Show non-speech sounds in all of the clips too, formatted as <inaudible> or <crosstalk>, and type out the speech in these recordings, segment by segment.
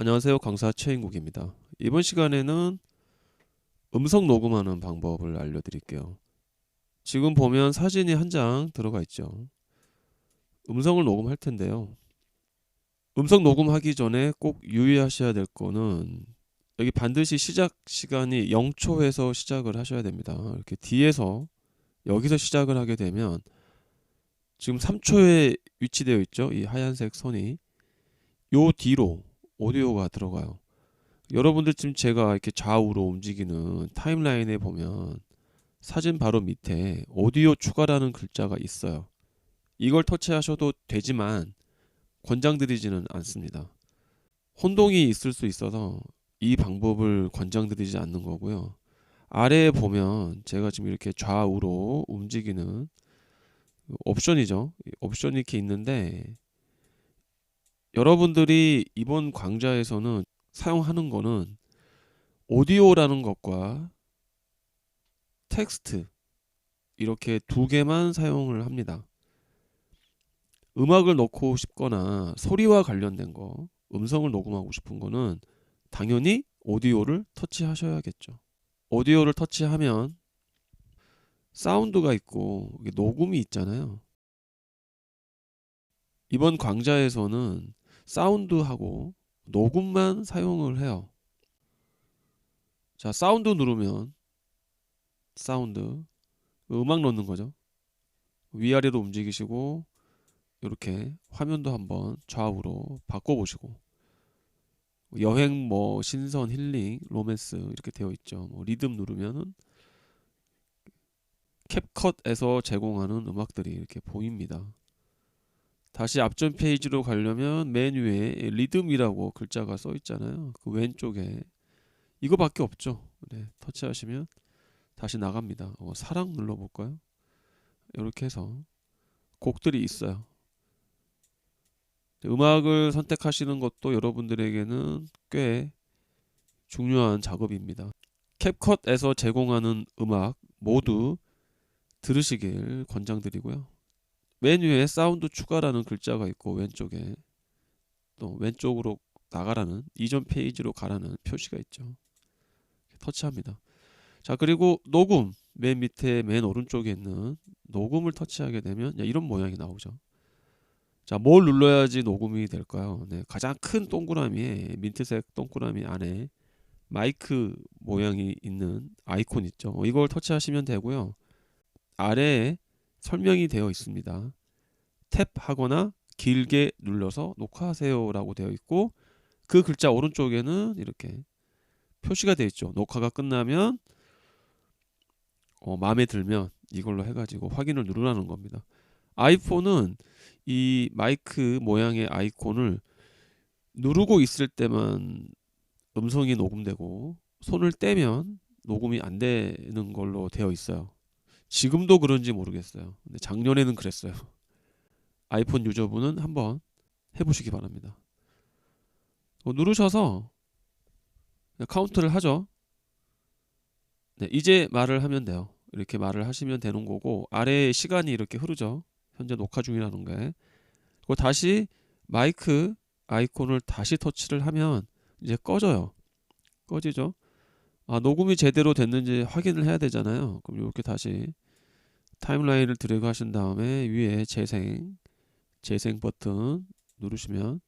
안녕하세요. 강사 최인국입니다. 이번 시간에는 음성 녹음하는 방법을 알려드릴게요. 지금 보면 사진이 한 장 들어가 있죠. 음성을 녹음할 텐데요. 음성 녹음하기 전에 꼭 유의하셔야 될 거는 여기 반드시 시작 시간이 0초에서 시작을 하셔야 됩니다. 이렇게 뒤에서 여기서 시작을 하게 되면 지금 3초에 위치되어 있죠. 이 하얀색 선이 요 뒤로 오디오가 들어가요. 여러분들 지금 제가 이렇게 좌우로 움직이는 타임라인에 보면 사진 바로 밑에 오디오 추가라는 글자가 있어요. 이걸 터치하셔도 되지만 권장드리지는 않습니다. 혼동이 있을 수 있어서 이 방법을 권장드리지 않는 거고요. 아래에 보면 제가 지금 이렇게 좌우로 움직이는 옵션이죠. 옵션이 이렇게 있는데 여러분들이 이번 강좌에서는 사용하는 거는 오디오라는 것과 텍스트 이렇게 두 개만 사용을 합니다. 음악을 넣고 싶거나 소리와 관련된 거, 음성을 녹음하고 싶은 거는 당연히 오디오를 터치하셔야겠죠. 오디오를 터치하면 사운드가 있고 녹음이 있잖아요. 이번 강좌에서는 사운드하고 녹음만 사용을 해요. 자, 사운드 누르면 사운드 음악 넣는 거죠. 위아래로 움직이시고 이렇게 화면도 한번 좌우로 바꿔 보시고 여행 뭐 신선 힐링 로맨스 이렇게 되어 있죠. 뭐 리듬 누르면은 캡컷에서 제공하는 음악들이 이렇게 보입니다. 다시 앞전 페이지로 가려면 맨 위에 리듬이라고 글자가 써 있잖아요. 그 왼쪽에 이거밖에 없죠. 네, 터치하시면 다시 나갑니다. 어, 사랑 눌러볼까요? 이렇게 해서 곡들이 있어요. 음악을 선택하시는 것도 여러분들에게는 꽤 중요한 작업입니다. 캡컷에서 제공하는 음악 모두 들으시길 권장드리고요. 메뉴에 사운드 추가라는 글자가 있고 왼쪽에 또 왼쪽으로 나가라는 이전 페이지로 가라는 표시가 있죠. 터치합니다. 자 그리고 녹음 맨 밑에 맨 오른쪽에 있는 녹음을 터치하게 되면 이런 모양이 나오죠. 자, 뭘 눌러야지 녹음이 될까요? 네, 가장 큰 동그라미에 민트색 동그라미 안에 마이크 모양이 있는 아이콘 있죠. 어, 이걸 터치하시면 되고요. 아래에 설명이 되어 있습니다. 탭하거나 길게 눌러서 녹화하세요라고 되어 있고 그 글자 오른쪽에는 이렇게 표시가 되어 있죠. 녹화가 끝나면 어, 마음에 들면 이걸로 해가지고 확인을 누르라는 겁니다. 아이폰은 이 마이크 모양의 아이콘을 누르고 있을 때만 음성이 녹음되고 손을 떼면 녹음이 안 되는 걸로 되어 있어요. 지금도 그런지 모르겠어요. 근데 작년에는 그랬어요. <laughs> 아이폰 유저분은 한번 해보시기 바랍니다. 어, 누르셔서 카운트를 하죠. 네, 이제 말을 하면 돼요. 이렇게 말을 하시면 되는 거고 아래에 시간이 이렇게 흐르죠. 현재 녹화 중이라는 게. 그리고 다시 마이크 아이콘을 다시 터치를 하면 이제 꺼져요. 꺼지죠. 아, 녹음이 제대로 됐는지 확인을 해야 되잖아요. 그럼 이렇게 다시 타임라인을 드래그 하신 다음에 위에 재생 재생 버튼 누르시면.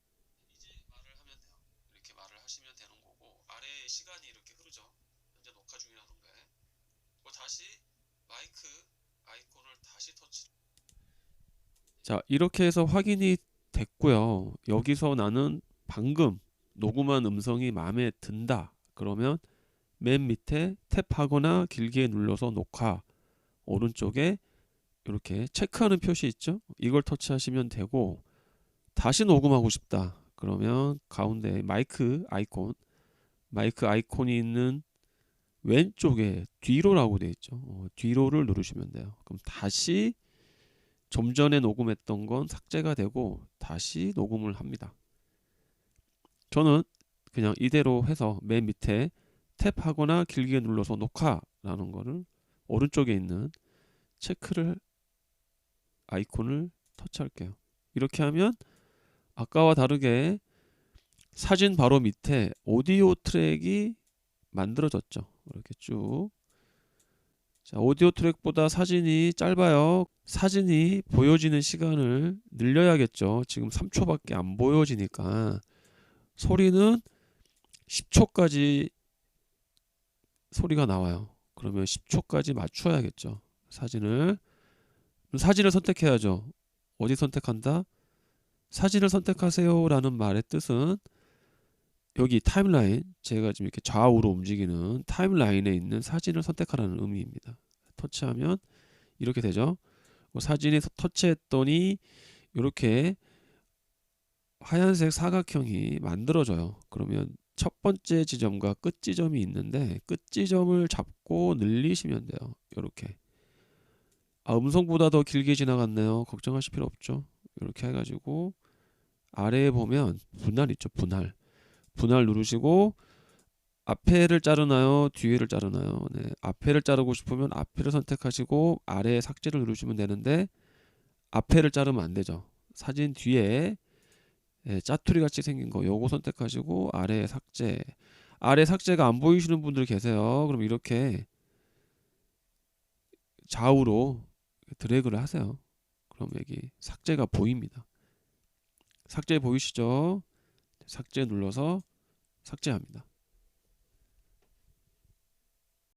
이렇게 말을 하시면 되는 거고 아래에 시간이 이렇게 흐르죠. 현재 녹화 게. 그리고 다시 마이크 아이콘을 다시 터치. 자 이렇게 해서 확인이 됐고요. 여기서 나는 방금 녹음한 음성이 마음에 든다. 그러면 맨 밑에 탭하거나 길게 눌러서 녹화 오른쪽에 이렇게 체크하는 표시 있죠? 이걸 터치하시면 되고 다시 녹음하고 싶다. 그러면 가운데 마이크 아이콘 마이크 아이콘이 있는 왼쪽에 뒤로라고 되어 있죠. 어, 뒤로를 누르시면 돼요. 그럼 다시 좀 전에 녹음했던 건 삭제가 되고 다시 녹음을 합니다. 저는 그냥 이대로 해서 맨 밑에 탭하거나 길게 눌러서 녹화라는 거를 오른쪽에 있는 체크를 아이콘을 터치할게요. 이렇게 하면 아까와 다르게 사진 바로 밑에 오디오 트랙이 만들어졌죠. 이렇게 쭉. 자, 오디오 트랙보다 사진이 짧아요. 사진이 보여지는 시간을 늘려야겠죠. 지금 3초밖에 안 보여지니까 소리는 10초까지 소리가 나와요. 그러면 10초까지 맞춰야겠죠. 사진을 사진을 선택해야죠. 어디 선택한다? 사진을 선택하세요라는 말의 뜻은 여기 타임라인 제가 지금 이렇게 좌우로 움직이는 타임라인에 있는 사진을 선택하라는 의미입니다. 터치하면 이렇게 되죠. 뭐 사진이 터치했더니 이렇게 하얀색 사각형이 만들어져요. 그러면 첫 번째 지점과 끝 지점이 있는데 끝 지점을 잡고 늘리시면 돼요. 이렇게. 아, 음성보다 더 길게 지나갔네요. 걱정하실 필요 없죠. 이렇게 해가지고 아래에 보면 분할 있죠. 분할. 분할 누르시고 앞에를 자르나요? 뒤에를 자르나요? 네, 앞에를 자르고 싶으면 앞에를 선택하시고 아래 삭제를 누르시면 되는데 앞에를 자르면 안 되죠. 사진 뒤에 예, 짜투리 같이 생긴 거 요거 선택하시고 아래 삭제 아래 삭제가 안 보이시는 분들 계세요. 그럼 이렇게 좌우로 드래그를 하세요. 그럼 여기 삭제가 보입니다. 삭제 보이시죠? 삭제 눌러서 삭제합니다.